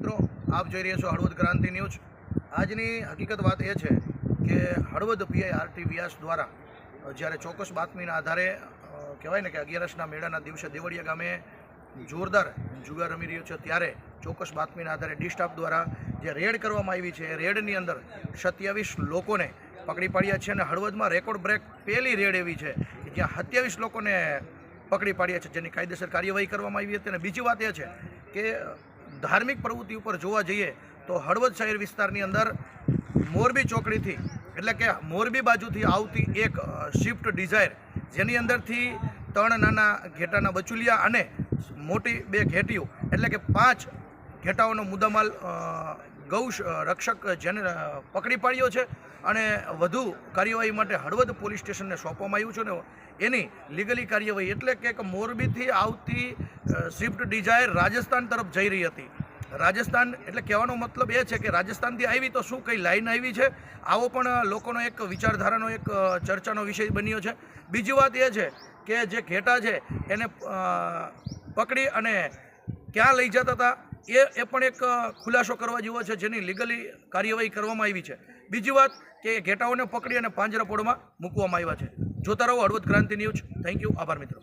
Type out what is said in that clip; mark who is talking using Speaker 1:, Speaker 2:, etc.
Speaker 1: મિત્રો, આપ જોઈ રહ્યા છો હળવદ ક્રાંતિ ન્યૂઝ. આજની હકીકત વાત એ છે કે હળવદ પીઆઈ આરટી વ્યાસ દ્વારા જ્યારે ચોક્કસ બાતમીના આધારે કહેવાય ને કે અગિયારસના મેળાના દિવસે દેવળિયા ગામે જોરદાર જુગાર રમી રહ્યો છે, ત્યારે ચોક્કસ બાતમીના આધારે ડી દ્વારા જે રેડ કરવામાં આવી છે એ રેડની અંદર સત્યાવીસ લોકોને પકડી પાડ્યા છે અને હળવદમાં રેકોર્ડ બ્રેક પહેલી રેડ એવી છે કે જ્યાં સત્યાવીસ લોકોને પકડી પાડ્યા છે, જેની કાયદેસર કાર્યવાહી કરવામાં આવી હતી. અને બીજી વાત એ છે કે ધાર્મિક પ્રવૃત્તિ ઉપર જોવા જઈએ તો હળવદ શહેર વિસ્તારની અંદર મોરબી ચોકડીથી, એટલે કે મોરબી બાજુથી આવતી એક શિફ્ટ ડિઝાયર જેની અંદરથી ત્રણ નાના ઘેટાના બચુલિયા અને મોટી બે ઘેટીઓ, એટલે કે પાંચ ઘેટાઓનો મુદ્દામાલ ગૌ રક્ષક જેને પકડી પાડ્યો છે અને વધુ કાર્યવાહી માટે હળવદ પોલીસ સ્ટેશનને સોંપવામાં આવ્યું છે ને એની લીગલી કાર્યવાહી એટલે કે મોરબીથી આવતી સ્વિફ્ટ ડિઝાયર રાજસ્થાન તરફ જઈ રહી હતી. રાજસ્થાન એટલે કહેવાનો મતલબ એ છે કે રાજસ્થાનથી આવી તો શું કઈ લાઈન આવી છે? આવો પણ લોકોનો એક વિચારધારાનો એક ચર્ચાનો વિષય બન્યો છે. બીજી વાત એ છે કે જે ઘેટા છે એને પકડી અને ક્યાં લઈ જતા હતા? એ એ પણ એક ખુલાસો કરવા જેવો છે જેની લીગલી કાર્યવાહી કરવામાં આવી છે. બીજી વાત કે ઘેટાઓને પકડી અને પાંજરાપોળમાં મૂકવામાં આવ્યા છે. જોતા રહો હળવદ ક્રાંતિ ન્યૂઝ. થેન્ક યુ આભાર મિત્રો.